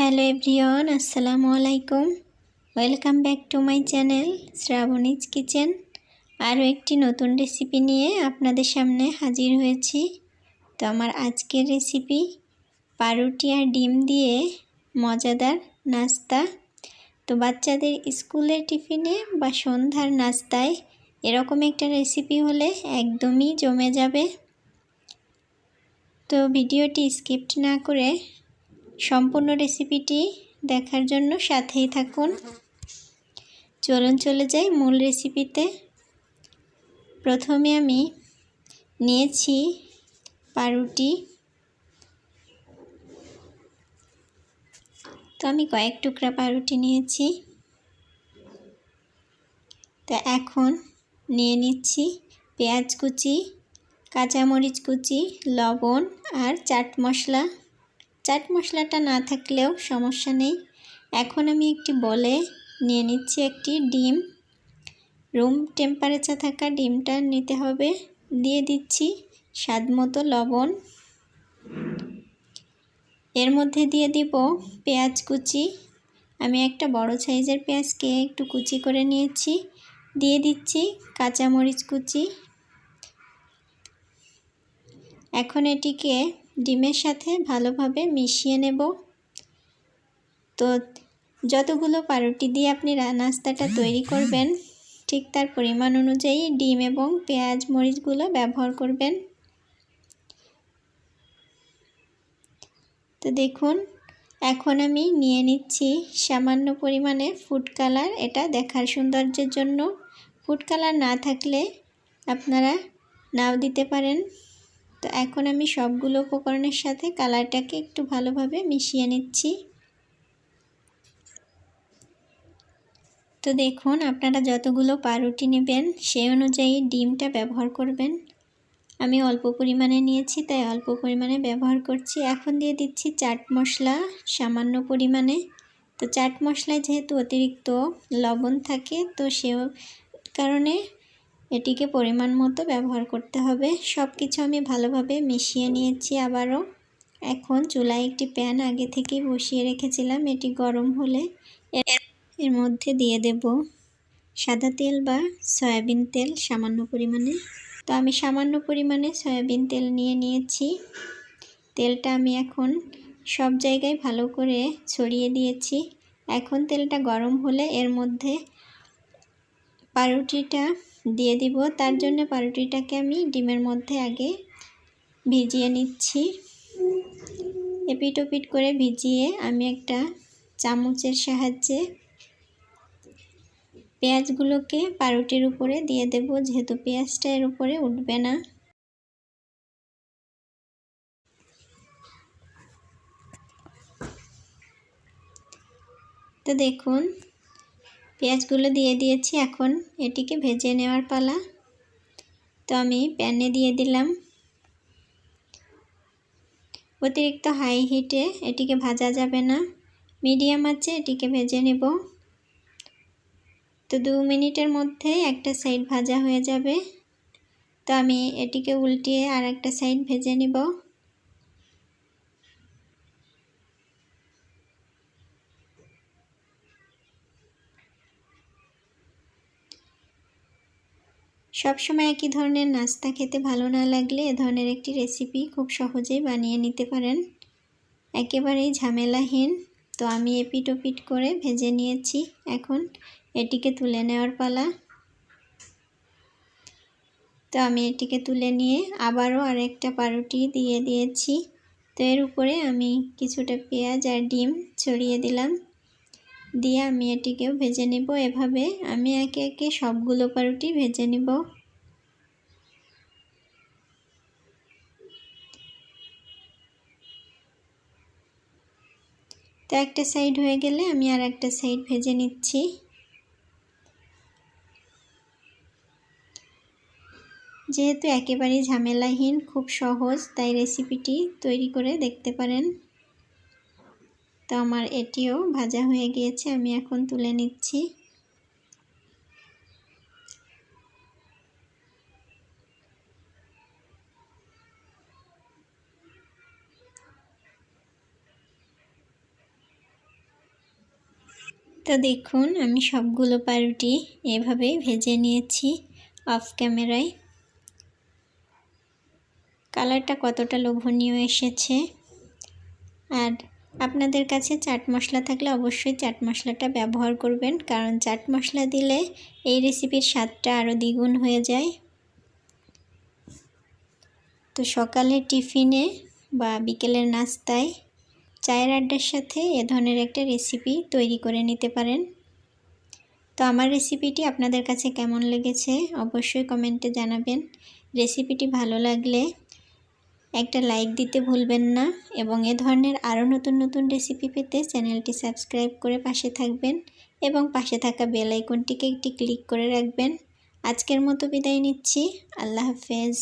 Hello everyone, আসসালামু আলাইকুম। Welcome back to my channel Shrabani's kitchen. আরও একটি নতুন রেসিপি নিয়ে আপনাদের সামনে হাজির হয়েছি। তো আমার আজকের রেসিপি পাউরুটি আর ডিম দিয়ে মজাদার নাস্তা। তো বাচ্চাদের স্কুলের টিফিনে বা সন্ধ্যার নাস্তায় এরকম একটা রেসিপি হলে একদমই জমে যাবে। তো ভিডিওটি স্কিপ্ট না করে সম্পূর্ণ রেসিপিটি দেখার জন্য সাথেই থাকুন। চলুন চলে যাই মূল রেসিপিতে প্রথমে আমি নিয়েছি পাউরুটি। তো আমি কয়েক টুকরা পাউরুটি নিয়েছি। তো এখন নিয়ে নিচ্ছি পেঁয়াজ কুচি, কাঁচামরিচ কুচি, লবণ আর চাট মশলা। চাট মশলাটা না থাকলেও সমস্যা নেই। এখন আমি একটি বলে নিয়ে নিচ্ছি একটি ডিম। রুম টেম্পারেচার থাকা ডিমটা নিতে হবে। দিয়ে দিচ্ছি স্বাদ মতো লবণ। এর মধ্যে দিয়ে দিব পেঁয়াজ কুচি। আমি একটা বড় সাইজের পেঁয়াজকে একটু কুচি করে নিয়েছি। দিয়ে দিচ্ছি কাঁচামরিচ কুচি। এখন এটিকে ডিমের সাথে ভালোভাবে মিশিয়ে নেব। তো যতগুলো পাউরুটি দিয়ে আপনি নাস্তাটা তৈরি করবেন, ঠিক তার পরিমাণ অনুযায়ী ডিম এবং পেঁয়াজ, মরিচগুলো ব্যবহার করবেন। তো দেখুন, এখন আমি নিয়ে নিচ্ছি সামান্য পরিমাণে ফুড কালার এটা দেখার সৌন্দর্যের জন্য। ফুড কালার না থাকলে আপনারা নাও দিতে পারেন। তো এখন আমি সবগুলো উপকরণের সাথে কালারটাকে একটু ভালোভাবে মিশিয়ে নিচ্ছি। তো দেখুন, আপনারা যতগুলো পাউরুটি নেবেন, সেই অনুযায়ী ডিমটা ব্যবহার করবেন। আমি অল্প পরিমাণে নিয়েছি, তাই অল্প পরিমাণে ব্যবহার করছি। এখন দিয়ে দিচ্ছি চাট মশলা সামান্য পরিমাণে। তো চাট মশলায় যেহেতু অতিরিক্ত লবণ থাকে, তো সে কারণে এটিকে পরিমাণ মতো ব্যবহার করতে হবে। সব কিছু আমি ভালোভাবে মিশিয়ে নিয়েছি আবারও। এখন চুলায় একটি প্যান আগে থেকেই বসিয়ে রেখেছিলাম। এটি গরম হলে এর মধ্যে দিয়ে দেব সাদা তেল বা সয়াবিন তেল সামান্য পরিমাণে। তো আমি সামান্য পরিমাণে সয়াবিন তেল নিয়ে নিয়েছি। তেলটা আমি এখন সব জায়গায় ভালো করে ছড়িয়ে দিয়েছি। এখন তেলটা গরম হলে এর মধ্যে পাউরুটিটা দিয়ে দিব। তার জন্য পাউরুটিটাকে আমি ডিমের মধ্যে আগে ভিজিয়ে নিচ্ছি। এপিট ওপিট করে ভিজিয়ে আমি একটা চামচের সাহায্যে পেঁয়াজগুলোকে পাউরুটির উপরে দিয়ে দেব। যেহেতু পেঁয়াজটা এর উপরে উঠবে না। তো দেখুন পেঁয়াজগুলো দিয়ে দিয়েছি এখন। এটিকে ভেজে নেওয়ার পালা। তো আমি প্যানে দিয়ে দিলাম। অতিরিক্ত হাই হিটে এটিকে ভাজা যাবে না। মিডিয়াম আছে, এটিকে ভেজে নেব। তো দু মিনিটের মধ্যে একটা সাইড ভাজা হয়ে যাবে। তো আমি এটিকে উল্টিয়ে আর একটা সাইড ভেজে নিব। সবসময় একই ধরনের নাস্তা খেতে ভালো না লাগলে এ ধরনের একটি রেসিপি খুব সহজেই বানিয়ে নিতে পারেন। একেবারেই ঝামেলাহীন। তো আমি এপিট ওপিট করে ভেজে নিয়েছি। এখন এটিকে তুলে নেওয়ার পালা। তো আমি এটিকে তুলে নিয়ে আবারও আরেকটা পাউরুটি দিয়ে দিয়েছি। তো এর উপরে আমি কিছুটা পেঁয়াজ আর ডিম ছড়িয়ে দিলাম। দিয়ে আমি এটিকেও ভেজে নেব। এভাবে আমি একে একে সবগুলো পাউরুটি ভেজে নেব। তো একটা সাইড হয়ে গেলে আমি আর একটা সাইড ভেজে নিচ্ছি। যেহেতু একেবারেই ঝামেলাহীন, খুব সহজ, তাই রেসিপিটি তৈরি করে দেখতে পারেন। তো আমার এটিও ভাজা হয়ে গিয়েছে, আমি এখন তুলে নিচ্ছি। তো দেখুন, আমি সবগুলো পাউরুটি এভাবেই ভেজে নিয়েছি অফ ক্যামেরায়। কালারটা কতটা লোভনীয় এসেছে। আর আপনাদের কাছে চাট মশলা থাকলে অবশ্যই চাট মশলাটা ব্যবহার করবেন, কারণ চাট মশলা দিলে এই রেসিপির স্বাদটা আরও দ্বিগুণ হয়ে যায়। তো সকালে টিফিনে বা বিকেলের নাস্তায় চায়ের আড্ডার সাথে এ ধরনের একটা রেসিপি তৈরি করে নিতে পারেন। তো আমার রেসিপিটি আপনাদের কাছে কেমন লেগেছে অবশ্যই কমেন্টে জানাবেন। রেসিপিটি ভালো লাগলে একটা লাইক দিতে ভুলবেন না এবং এ ধরনের আরও নতুন নতুন রেসিপি পেতে চ্যানেলটি সাবস্ক্রাইব করে পাশে থাকবেন এবং পাশে থাকা বেল আইকনটিকে একটি ক্লিক করে রাখবেন। আজকের মতো বিদায় নিচ্ছি। আল্লাহ হাফেজ।